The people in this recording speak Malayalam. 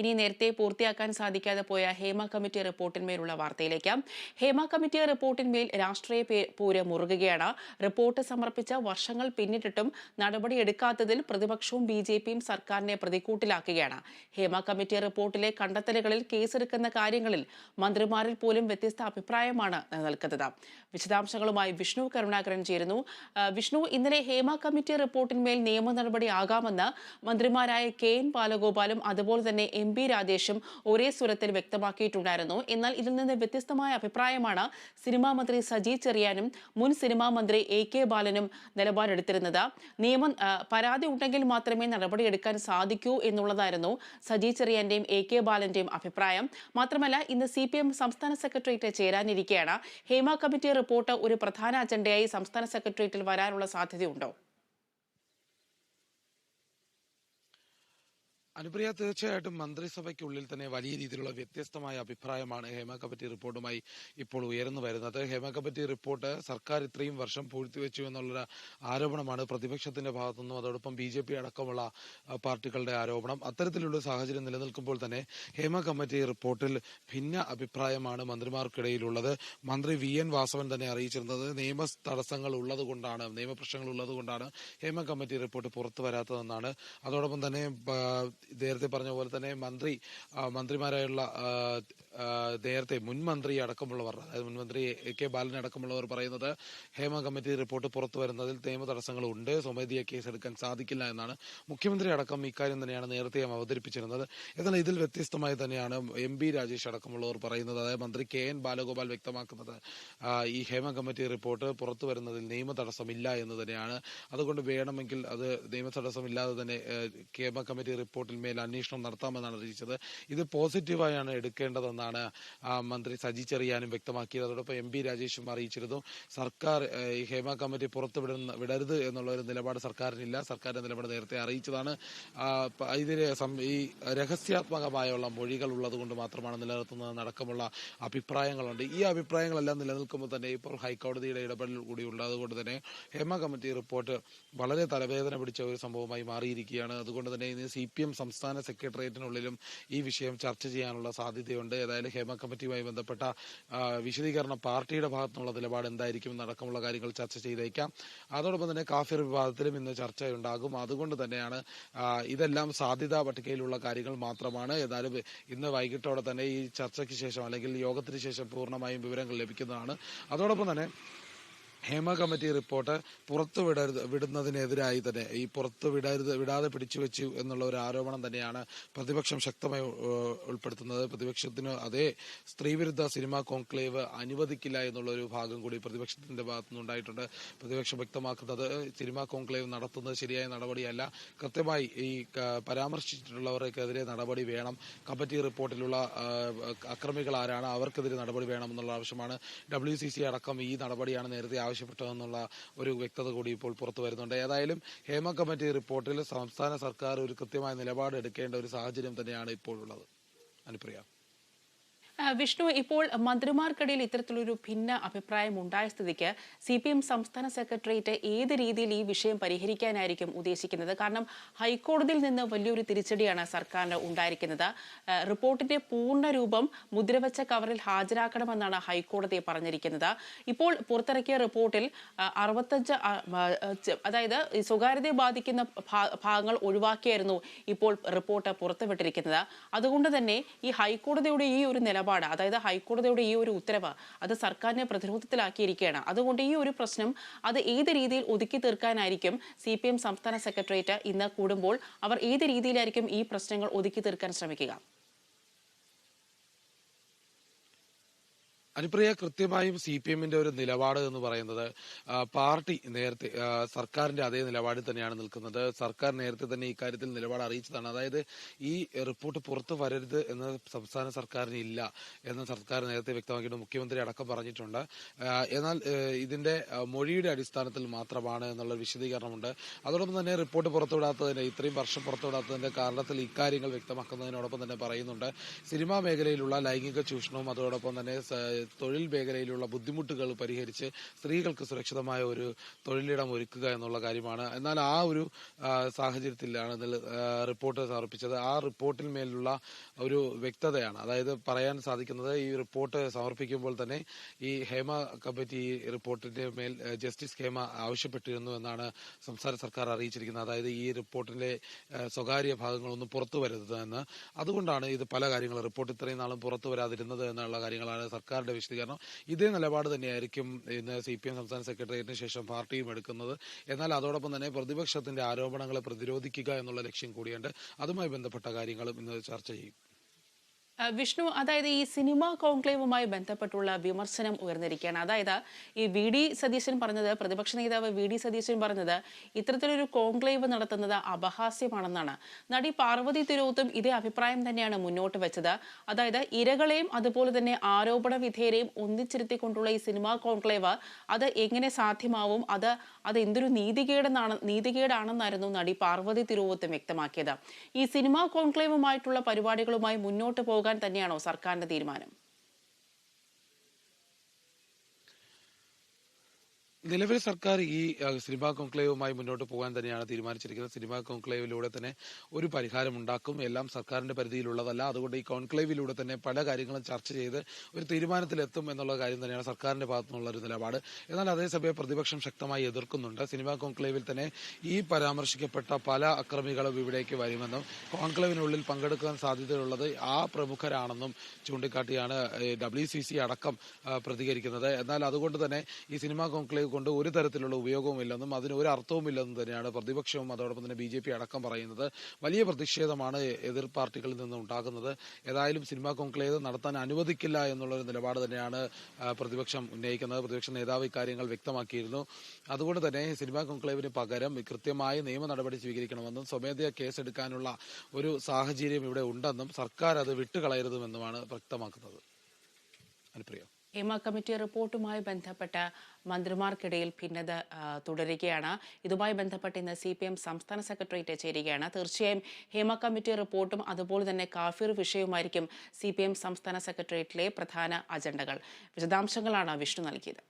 ഇനി നേരത്തെ പൂർത്തിയാക്കാൻ സാധിക്കാതെ പോയ ഹേമ കമ്മിറ്റി റിപ്പോർട്ടിന്മേലുള്ള വാർത്തയിലേക്ക്. ഹേമ കമ്മിറ്റി റിപ്പോർട്ടിന്മേൽ രാഷ്ട്രീയ പൂര മുറുകുകയാണ്. റിപ്പോർട്ട് സമർപ്പിച്ച വർഷങ്ങൾ പിന്നിട്ടിട്ടും നടപടിയെടുക്കാത്തതിൽ പ്രതിപക്ഷവും ബി ജെ പിയും സർക്കാരിനെ പ്രതിക്കൂട്ടിലാക്കുകയാണ്. ഹേമ കമ്മിറ്റി റിപ്പോർട്ടിലെ കണ്ടെത്തലുകളിൽ കേസെടുക്കുന്ന കാര്യങ്ങളിൽ മന്ത്രിമാരിൽ പോലും വ്യത്യസ്ത അഭിപ്രായമാണ് നിലനിൽക്കുന്നത്. വിശദാംശങ്ങളുമായി വിഷ്ണു കരുണാകരൻ ചേരുന്നു. വിഷ്ണു ഇന്നലെ ഹേമ കമ്മിറ്റി റിപ്പോർട്ടിന്മേൽ നിയമ നടപടി ആകാമെന്ന് മന്ത്രിമാരായ കെ എൻ ബാലഗോപാലും അതുപോലെ തന്നെ എം പി രാജേഷും ഒരേ സ്വരത്തിൽ വ്യക്തമാക്കിയിട്ടുണ്ടായിരുന്നു. എന്നാൽ ഇതിൽ നിന്ന് വ്യത്യസ്തമായ അഭിപ്രായമാണ് സിനിമാ മന്ത്രി സജി ചെറിയാനും മുൻ സിനിമാ മന്ത്രി എ കെ ബാലനും നിലപാടെടുത്തിരുന്നത്. നിയമം പരാതി ഉണ്ടെങ്കിൽ മാത്രമേ നടപടിയെടുക്കാൻ സാധിക്കൂ എന്നുള്ളതായിരുന്നു സജി ചെറിയാന്റെയും എ കെ ബാലന്റെയും അഭിപ്രായം. മാത്രമല്ല ഇന്ന് സി പി എം സംസ്ഥാന സെക്രട്ടേറിയറ്റ് ചേരാനിരിക്കെയാണ്. ഹേമ കമ്മിറ്റി റിപ്പോർട്ട് ഒരു പ്രധാന അജണ്ടയായി സംസ്ഥാന സെക്രട്ടേറിയറ്റിൽ വരാനുള്ള സാധ്യതയുണ്ടോ? അനുപ്രിയ തീർച്ചയായിട്ടും മന്ത്രിസഭയ്ക്കുള്ളിൽ തന്നെ വലിയ രീതിയിലുള്ള വ്യത്യസ്തമായ അഭിപ്രായമാണ് ഹേമ കമ്മിറ്റി റിപ്പോർട്ടുമായി ഇപ്പോൾ ഉയർന്നു വരുന്നത്. ഹേമ കമ്മിറ്റി റിപ്പോർട്ട് സർക്കാർ ഇത്രയും വർഷം പൂഴ്ത്തിവെച്ചു എന്നുള്ളൊരു ആരോപണമാണ് പ്രതിപക്ഷത്തിന്റെ ഭാഗത്തുനിന്നും അതോടൊപ്പം ബി ജെ പി അടക്കമുള്ള പാർട്ടികളുടെ ആരോപണം. അത്തരത്തിലുള്ള സാഹചര്യം നിലനിൽക്കുമ്പോൾ തന്നെ ഹേമ കമ്മിറ്റി റിപ്പോർട്ടിൽ ഭിന്ന അഭിപ്രായമാണ് മന്ത്രിമാർക്കിടയിലുള്ളത്. മന്ത്രി വി എൻ വാസവൻ തന്നെ അറിയിച്ചിരുന്നത് നിയമ തടസ്സങ്ങൾ ഉള്ളതുകൊണ്ടാണ് നിയമപ്രശ്നങ്ങൾ ഉള്ളതുകൊണ്ടാണ് ഹേമ കമ്മിറ്റി റിപ്പോർട്ട് പുറത്തു വരാത്തതെന്നാണ്. അതോടൊപ്പം തന്നെ നേരത്തെ പറഞ്ഞ പോലെ തന്നെ മന്ത്രി മന്ത്രിമാരായുള്ള നേരത്തെ മുൻമന്ത്രി അടക്കമുള്ളവർ അതായത് മുൻമന്ത്രി എ കെ ബാലൻ അടക്കമുള്ളവർ പറയുന്നത് ഹേമ കമ്മിറ്റി റിപ്പോർട്ട് പുറത്തു വരുന്നതിൽ നിയമ തടസ്സങ്ങളുണ്ട് സ്വമേധിയ കേസെടുക്കാൻ സാധിക്കില്ല എന്നാണ് മുഖ്യമന്ത്രി അടക്കം ഇക്കാര്യം തന്നെയാണ് നേരത്തെ അവതരിപ്പിച്ചിരുന്നത്. എന്നാൽ ഇതിൽ വ്യത്യസ്തമായി തന്നെയാണ് എം ബി രാജേഷ് അടക്കമുള്ളവർ പറയുന്നത്. അതായത് മന്ത്രി കെ എൻ ബാലഗോപാൽ വ്യക്തമാക്കുന്നത് ഈ ഹേമ കമ്മിറ്റി റിപ്പോർട്ട് പുറത്തു വരുന്നതിൽ നിയമ തടസ്സമില്ല എന്ന് തന്നെയാണ്. അതുകൊണ്ട് വേണമെങ്കിൽ അത് നിയമ തടസ്സമില്ലാതെ തന്നെ ഹേമ കമ്മിറ്റി റിപ്പോർട്ടിൽ മേൽ അന്വേഷണം നടത്താമെന്നാണ് അറിയിച്ചത് ഇത് പോസിറ്റീവായാണ് എടുക്കേണ്ടതെന്നാണ് ആ, മന്ത്രി സജി ചെറിയാനും വ്യക്തമാക്കിയത്. അതോടൊപ്പം എം പി രാജേഷും അറിയിച്ചിരുന്നു. സർക്കാർ ഈ ഹേമ കമ്മിറ്റി പുറത്തുവിടുന്ന വിടരുത് എന്നുള്ള ഒരു നിലപാട് സർക്കാരിനില്ല. സർക്കാരിന്റെ നിലപാട് നേരത്തെ അറിയിച്ചതാണ്. ഇതിന് ഈ രഹസ്യാത്മകമായുള്ള മൊഴികൾ ഉള്ളതുകൊണ്ട് മാത്രമാണ് നിലനിർത്തുന്നത് അടക്കമുള്ള അഭിപ്രായങ്ങളുണ്ട്. ഈ അഭിപ്രായങ്ങളെല്ലാം നിലനിൽക്കുമ്പോൾ തന്നെ ഇപ്പോൾ ഹൈക്കോടതിയുടെ ഇടപെടൽ കൂടി ഉള്ളതുകൊണ്ട് തന്നെ ഹേമ കമ്മിറ്റി റിപ്പോർട്ട് വളരെ തലവേദന പിടിച്ച ഒരു സംഭവമായി മാറിയിരിക്കുകയാണ്. അതുകൊണ്ട് തന്നെ ഇന്ന് സി പി എം സംസ്ഥാന സെക്രട്ടേറിയറ്റിനുള്ളിലും ഈ വിഷയം ചർച്ച ചെയ്യാനുള്ള സാധ്യതയുണ്ട്. ഏതായാലും ഹേമ കമ്മിറ്റിയുമായി ബന്ധപ്പെട്ട വിശദീകരണ വിശദീകരണം പാർട്ടിയുടെ ഭാഗത്തുനിന്നുള്ള നിലപാട് എന്തായിരിക്കും എന്നടക്കമുള്ള കാര്യങ്ങൾ ചർച്ച ചെയ്തേക്കാം. അതോടൊപ്പം തന്നെ കാഫിർ വിവാദത്തിലും ഇന്ന് ചർച്ചയുണ്ടാകും. അതുകൊണ്ട് തന്നെയാണ് ഇതെല്ലാം സാധ്യതാ പട്ടികയിലുള്ള കാര്യങ്ങൾ മാത്രമാണ്. ഏതായാലും ഇന്ന് വൈകിട്ടോടെ തന്നെ ഈ ചർച്ചയ്ക്ക് ശേഷം അല്ലെങ്കിൽ യോഗത്തിന് ശേഷം പൂർണമായും വിവരങ്ങൾ ലഭിക്കുന്നതാണ്. അതോടൊപ്പം തന്നെ ഹേമ കമ്മിറ്റി റിപ്പോർട്ട് പുറത്തു വിടരുത് വിടുന്നതിനെതിരായി തന്നെ. ഈ പുറത്തു വിടരുത് വിടാതെ പിടിച്ചു വെച്ചു എന്നുള്ള ഒരു ആരോപണം തന്നെയാണ് പ്രതിപക്ഷം ശക്തമായി ഉൾപ്പെടുത്തുന്നത്. പ്രതിപക്ഷത്തിന് അതേ സ്ത്രീവിരുദ്ധ സിനിമാ കോൺക്ലേവ് അനുവദിക്കില്ല എന്നുള്ള ഒരു ഭാഗം കൂടി പ്രതിപക്ഷത്തിന്റെ ഭാഗത്തുനിന്നുണ്ടായിട്ടുണ്ട് പ്രതിപക്ഷം വ്യക്തമാക്കുന്നത് സിനിമാ കോൺക്ലേവ് നടത്തുന്നത് ശരിയായ നടപടിയല്ല. കൃത്യമായി ഈ പരാമർശിച്ചിട്ടുള്ളവർക്കെതിരെ നടപടി വേണം. കമ്മിറ്റി റിപ്പോർട്ടിലുള്ള അക്രമികൾ ആരാണ് അവർക്കെതിരെ നടപടി വേണം എന്നുള്ള ആവശ്യമാണ്. ഡബ്ല്യു സി സി അടക്കം ഈ നടപടിയാണ് നേരത്തെ ആവശ്യപ്പെട്ടതെന്നുള്ള ഒരു വ്യക്തത കൂടി ഇപ്പോൾ പുറത്തു വരുന്നുണ്ട്. ഏതായാലും ഹേമ കമ്മിറ്റി റിപ്പോർട്ടിൽ സംസ്ഥാന സർക്കാർ ഒരു കൃത്യമായ നിലപാട് എടുക്കേണ്ട ഒരു സാഹചര്യം തന്നെയാണ് ഇപ്പോഴുള്ളത്. അനുപ്രിയ. വിഷ്ണു ഇപ്പോൾ മന്ത്രിമാർക്കിടയിൽ ഇത്തരത്തിലൊരു ഭിന്ന അഭിപ്രായം ഉണ്ടായ സ്ഥിതിക്ക് സി പി എം സംസ്ഥാന സെക്രട്ടേറിയറ്റ് ഏത് രീതിയിൽ ഈ വിഷയം പരിഹരിക്കാനായിരിക്കും ഉദ്ദേശിക്കുന്നത്? കാരണം ഹൈക്കോടതിയിൽ നിന്ന് വലിയൊരു തിരിച്ചടിയാണ് സർക്കാരിന് ഉണ്ടായിരിക്കുന്നത്. റിപ്പോർട്ടിന്റെ പൂർണ രൂപം മുദ്രവച്ച കവറിൽ ഹാജരാക്കണമെന്നാണ് ഹൈക്കോടതി പറഞ്ഞിരിക്കുന്നത്. ഇപ്പോൾ പുറത്തിറക്കിയ റിപ്പോർട്ടിൽ അറുപത്തഞ്ച് അതായത് സ്വകാര്യതയെ ബാധിക്കുന്ന ഭാഗങ്ങൾ ഒഴിവാക്കിയായിരുന്നു ഇപ്പോൾ റിപ്പോർട്ട് പുറത്തുവിട്ടിരിക്കുന്നത്. അതുകൊണ്ട് തന്നെ ഈ ഹൈക്കോടതിയുടെ ഈ ഒരു നിലപാട്. അതായത് ഹൈക്കോടതിയുടെ ഈ ഒരു ഉത്തരവ് അത് സർക്കാരിനെ പ്രതിരോധത്തിലാക്കിയിരിക്കുകയാണ്. അതുകൊണ്ട് ഈ ഒരു പ്രശ്നം അത് ഏത് രീതിയിൽ ഒതുക്കി തീർക്കാനായിരിക്കും സി പി എം സംസ്ഥാന സെക്രട്ടേറിയറ്റ് ഇന്ന് കൂടുമ്പോൾ? അവർ ഏത് രീതിയിലായിരിക്കും ഈ പ്രശ്നങ്ങൾ ഒതുക്കി തീർക്കാൻ ശ്രമിക്കുക? അനുപ്രിയ കൃത്യമായും സി പി എമ്മിന്റെ ഒരു നിലപാട് എന്ന് പറയുന്നത് പാർട്ടി നേരത്തെ സർക്കാരിന്റെ അതേ നിലപാടിൽ തന്നെയാണ് നിൽക്കുന്നത്. സർക്കാർ നേരത്തെ തന്നെ ഇക്കാര്യത്തിൽ നിലപാട് അറിയിച്ചതാണ്. അതായത് ഈ റിപ്പോർട്ട് പുറത്തു വരരുത് എന്ന് സംസ്ഥാന സർക്കാരിന് ഇല്ല എന്ന് സർക്കാർ നേരത്തെ വ്യക്തമാക്കിയിട്ട് മുഖ്യമന്ത്രി അടക്കം പറഞ്ഞിട്ടുണ്ട്. എന്നാൽ ഇതിന്റെ മൊഴിയുടെ അടിസ്ഥാനത്തിൽ മാത്രമാണ് എന്നുള്ള വിശദീകരണമുണ്ട്. അതോടൊപ്പം തന്നെ റിപ്പോർട്ട് പുറത്തുവിടാത്തതിന്റെ ഇത്രയും വർഷം പുറത്തുവിടാത്തതിന്റെ കാരണത്തിൽ ഇക്കാര്യങ്ങൾ വ്യക്തമാക്കുന്നതിനോടൊപ്പം തന്നെ പറയുന്നുണ്ട്. സിനിമാ മേഖലയിലുള്ള ലൈംഗിക ചൂഷണവും അതോടൊപ്പം തന്നെ തൊഴിൽ മേഖലയിലുള്ള ബുദ്ധിമുട്ടുകൾ പരിഹരിച്ച് സ്ത്രീകൾക്ക് സുരക്ഷിതമായ ഒരു തൊഴിലിടം ഒരുക്കുക എന്നുള്ള കാര്യമാണ്. എന്നാൽ ആ ഒരു സാഹചര്യത്തിലാണ് റിപ്പോർട്ട് സമർപ്പിച്ചത്. ആ റിപ്പോർട്ടിൽ മേലുള്ള ഒരു വ്യക്തതയാണ്. അതായത് പറയാൻ സാധിക്കുന്നത് ഈ റിപ്പോർട്ട് സമർപ്പിക്കുമ്പോൾ തന്നെ ഈ ഹേമ കമ്മിറ്റി റിപ്പോർട്ടിന്റെ മേൽ ജസ്റ്റിസ് ഹേമ ആവശ്യപ്പെട്ടിരുന്നു എന്നാണ് സംസ്ഥാന സർക്കാർ അറിയിച്ചിരിക്കുന്നത്. അതായത് ഈ റിപ്പോർട്ടിന്റെ സ്വകാര്യ ഭാഗങ്ങളൊന്നും പുറത്തു വരരുത് എന്ന്. അതുകൊണ്ടാണ് ഇത് പല കാര്യങ്ങളും റിപ്പോർട്ട് ഇത്രയും നാളും പുറത്തു വരാതിരുന്നത് എന്നുള്ള കാര്യങ്ങളാണ് സർക്കാരിന്റെ വിശദീകരണം ഇതേ നിലപാട് തന്നെയായിരിക്കും ഇന്ന് സി പി എം സംസ്ഥാന സെക്രട്ടേറിയറ്റിന് ശേഷം പാർട്ടിയും എടുക്കുന്നത്. എന്നാൽ അതോടൊപ്പം തന്നെ പ്രതിപക്ഷത്തിന്റെ ആരോപണങ്ങളെ പ്രതിരോധിക്കുക എന്നുള്ള ലക്ഷ്യം കൂടിയുണ്ട്. അതുമായി ബന്ധപ്പെട്ട കാര്യങ്ങളും ഇന്ന് ചർച്ച ചെയ്യും. വിഷ്ണു അതായത് ഈ സിനിമ കോൺക്ലേവുമായി ബന്ധപ്പെട്ടുള്ള വിമർശനം ഉയർന്നിരിക്കുകയാണ്. അതായത് ഈ വി ഡി സതീശൻ പറഞ്ഞത് പ്രതിപക്ഷ നേതാവ് വി ഡി സതീശൻ പറഞ്ഞത് ഇത്തരത്തിലൊരു കോൺക്ലേവ് നടത്തുന്നത് അപഹാസ്യമാണെന്നാണ്. നടി പാർവതി തിരുവത്തും ഇതേ അഭിപ്രായം തന്നെയാണ് മുന്നോട്ട് വെച്ചത്. അതായത് ഇരകളെയും അതുപോലെ തന്നെ ആരോപണ വിധേയരെയും ഒന്നിച്ചിരുത്തിക്കൊണ്ടുള്ള ഈ സിനിമ കോൺക്ലേവ് അത് എങ്ങനെ സാധ്യമാവും? അത് അത് എന്തൊരു നീതികേടെന്നാണ് നീതികേടാണെന്നായിരുന്നു നടി പാർവതി തിരുവത്തും വ്യക്തമാക്കിയത്. ഈ സിനിമാ കോൺക്ലേവുമായിട്ടുള്ള പരിപാടികളുമായി മുന്നോട്ട് പോകാൻ തന്നെയാണോ സർക്കാരിന്റെ തീരുമാനം? നിലവിൽ സർക്കാർ ഈ സിനിമാ കോൺക്ലേവുമായി മുന്നോട്ട് പോകാൻ തന്നെയാണ് തീരുമാനിച്ചിരിക്കുന്നത്. സിനിമാ കോൺക്ലേവിലൂടെ തന്നെ ഒരു പരിഹാരം ഉണ്ടാക്കും. എല്ലാം സർക്കാരിന്റെ പരിധിയിലുള്ളതല്ല. അതുകൊണ്ട് ഈ കോൺക്ലേവിലൂടെ തന്നെ പല കാര്യങ്ങളും ചർച്ച ചെയ്ത് ഒരു തീരുമാനത്തിലെത്തും എന്നുള്ള കാര്യം തന്നെയാണ് സർക്കാരിന്റെ ഭാഗത്തു നിന്നുള്ള ഒരു നിലപാട്. എന്നാൽ അതേസമയം പ്രതിപക്ഷം ശക്തമായി എതിർക്കുന്നുണ്ട്. സിനിമാ കോൺക്ലേവിൽ തന്നെ ഈ പരാമർശിക്കപ്പെട്ട പല അക്രമികളും ഇവിടേക്ക് വരുമെന്നും കോൺക്ലേവിനുള്ളിൽ പങ്കെടുക്കാൻ സാധ്യതയുള്ളത് ആ പ്രമുഖരാണെന്നും ചൂണ്ടിക്കാട്ടിയാണ് ഡബ്ല്യു അടക്കം പ്രതികരിക്കുന്നത്. എന്നാൽ അതുകൊണ്ട് തന്നെ ഈ സിനിമാ കോൺക്ലേവ് കൊണ്ട് ഒരു തരത്തിലുള്ള ഉപയോഗവുമില്ലെന്നും അതിന് ഒരു അർത്ഥവുമില്ലെന്നും തന്നെയാണ് പ്രതിപക്ഷവും അതോടൊപ്പം തന്നെ ബി ജെ പി അടക്കം പറയുന്നത്. വലിയ പ്രതിഷേധമാണ് എതിർ പാർട്ടികളിൽ നിന്നും ഉണ്ടാകുന്നത്. ഏതായാലും സിനിമാ കോൺക്ലേവ് നടത്താൻ അനുവദിക്കില്ല എന്നുള്ള ഒരു നിലപാട് തന്നെയാണ് പ്രതിപക്ഷം ഉന്നയിക്കുന്നത്. പ്രതിപക്ഷ നേതാവ് ഇക്കാര്യങ്ങൾ വ്യക്തമാക്കിയിരുന്നു. അതുകൊണ്ട് തന്നെ സിനിമാ കോൺക്ലേവിന് പകരം കൃത്യമായ നിയമ നടപടി സ്വീകരിക്കണമെന്നും സ്വമേധയാ കേസെടുക്കാനുള്ള ഒരു സാഹചര്യം ഇവിടെ ഉണ്ടെന്നും സർക്കാർ അത് വിട്ടുകളയരുതുമെന്നുമാണ് വ്യക്തമാക്കുന്നത്. അനുപ്രിയ. ഹേമ കമ്മിറ്റി റിപ്പോർട്ടുമായി ബന്ധപ്പെട്ട മന്ത്രിമാർക്കിടയിൽ ഭിന്നത തുടരുകയാണ്. ഇതുമായി ബന്ധപ്പെട്ട് ഇന്ന് സി പി എം സംസ്ഥാന സെക്രട്ടേറിയറ്റ് ചേരുകയാണ്. തീർച്ചയായും ഹേമ കമ്മിറ്റി റിപ്പോർട്ടും അതുപോലെ തന്നെ കാഫിർ വിഷയവുമായിരിക്കും സി പി എം സംസ്ഥാന സെക്രട്ടേറിയറ്റിലെ പ്രധാന അജണ്ടകൾ. വിശദാംശങ്ങളാണ് വിഷ്ണു നൽകിയത്.